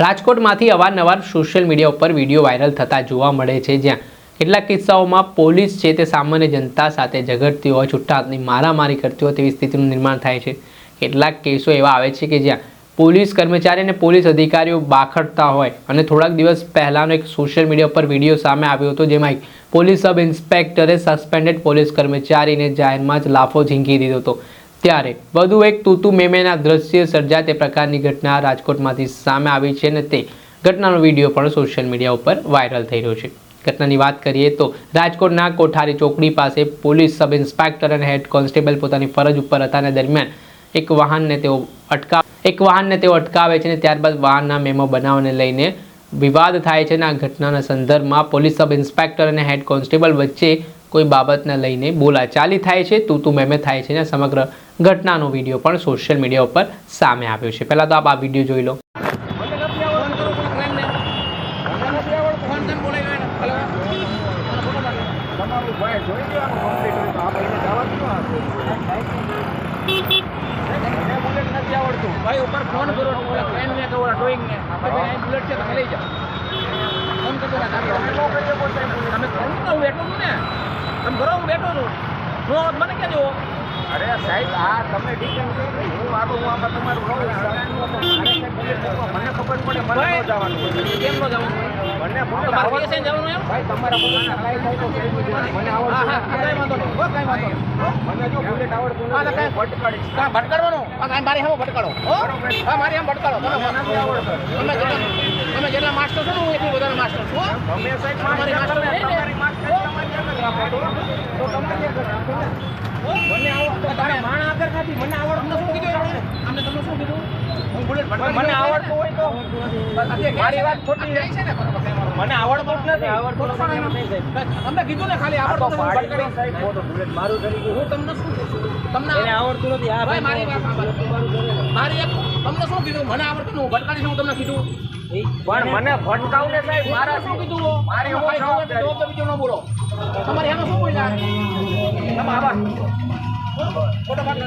રાજકોટમાંથી અવારનવાર social media ઉપર video viral થતા જોવા મળે છે જ્યાં કેટલાક કિસ્સાઓમાં પોલીસ છે તે સામાન્ય જનતા સાથે ઝઘડતી હોય છૂટા હાથની મારામારી કરતી હોય તેવી સ્થિતિનું નિર્માણ થાય છે. કેટલાક કેસો એવા આવે છે કે જ્યાં પોલીસ કર્મચારી અને પોલીસ અધિકારીઓ બાખડતા હોય અને થોડાક દિવસ પહેલાંનો એક સોશિયલ મીડિયા ઉપર વીડિયો સામે આવ્યો હતો જેમાં એક પોલીસ સબ ઇન્સ્પેક્ટરે સસ્પેન્ડેડ પોલીસ કર્મચારીને જાહેરમાં જ લાફો ઝીંકી દીધો હતો. ત્યારે વધુ એક તૂતુ મેમેના દ્રશ્ય સર્જા તે પ્રકારની ઘટના રાજકોટમાંથી સામે આવી છે અને તે ઘટનાનો વીડિયો પણ સોશિયલ મીડિયા ઉપર વાયરલ થઈ રહ્યો છે. ઘટનાની વાત કરીએ તો રાજકોટના કોઠારી ચોકડી પાસે પોલીસ સબ ઇન્સ્પેક્ટર અને હેડ કોન્સ્ટેબલ પોતાની ફરજ ઉપર હતા અને દરમિયાન એક વાહનને તેઓ અટકાવ એક વાહનને તેઓ અટકાવે છે અને ત્યારબાદ વાહનના મેમો બનાવને લઈને વિવાદ થાય છે અને આ ઘટનાના સંદર્ભમાં પોલીસ સબ ઇન્સ્પેક્ટર અને હેડ કોન્સ્ટેબલ વચ્ચે કોઈ બાબતને લઈને બોલાચાલી થાય છે, તું તું મેમે થાય છે ને સમગ્ર ઘટનાનો વીડિયો પણ સોશિયલ મીડિયા ઉપર સામે આવ્યો છે પહેલાં તો આપ આ વીડિયો જોઈ લો ફોન કરો ફોન દો ને. ફોન કરો ડ્રોઈંગને. કે ભાઈ બુલેટ છે તમે લઈ જાઓ. ફોન કરજો તમે ને બેઠો છું ને તમે કરો હું બેઠો છું. નો મને ક્યાં જુઓ અરે સાહેબ આ તમે હું આતો હું આમાં તમારું મને ખબર પડે મને ન જવાનું કેમ ન જવાનું? મને તમારે પીએસઆઈ જવાનું એમ? ભાઈ તમારા પોતાના કાઈ થાય તો કહી દેજો મને આવડતું હા હા કાઈ વાંધો નહીં. હો કાઈ વાંધો નહીં. મને જો બુલેટ આવડતું નથી કાઈ ભટકાડીશ. કા ભટકાડવાનું? કાઈ મારી સામે ભટકાડો. હો? હા મારી સામે ભટકાડો. તમે તમે જેટલા તમે જેટલા માસ્ટર છો ને હું એટલું બધાના માસ્ટર છું તમે સાહેબ તમારી માસ્ટર આગળ આગળ ને. મને આવડતું આગળ નથી મને આવડતું નથી શું કીધું તમને શું કીધું મને આવડતું હોય તો મારી વાત ખોટી છે ને મને આવડતું નથી આવડતું તમને કીધું ને ખાલી આવડતું મારું હું તમને શું? તમને આવડતું નથી. આ ભાઈ મારી વાત સાંભળો. મારી એક તમને શું કીધું? મને આવડતું હું ભટકાડી હું તમને કીધું? પણ મને ભટકાવ ને સાહેબ મારા શું કીધું? મારી જવાબ બીજો ન બોલો. તમારે એનો શું બોલ્યા? તમે આવા. ફોટો પાડો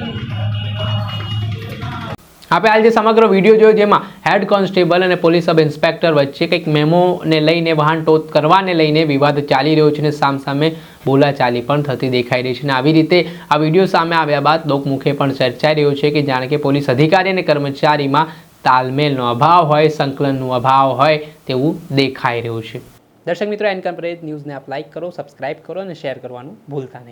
આપણે આજે સમગ્ર વીડિયો જોયો જેમાં હેડ કોન્સ્ટેબલ અને પોલીસ સબ ઇન્સ્પેક્ટર વચ્ચે કંઈક મેમોને લઈને વાહન ટોચ કરવાને લઈને વિવાદ ચાલી રહ્યો છે અને સામસામે બોલાચાલી પણ થતી દેખાઈ રહી છે અને આવી રીતે આ વીડિયો સામે આવ્યા બાદ લોકમુખે પણ ચર્ચાઈ રહ્યો છે કે જાણે કે પોલીસ અધિકારી અને કર્મચારીમાં તાલમેલનો અભાવ હોય, સંકલનનો અભાવ હોય તેવું દેખાઈ રહ્યું છે. દર્શક મિત્રો એન્કમ ન્યૂઝને આપ લાઇક કરો, સબસ્ક્રાઇબ કરો અને શેર કરવાનું ભૂલતા નહીં.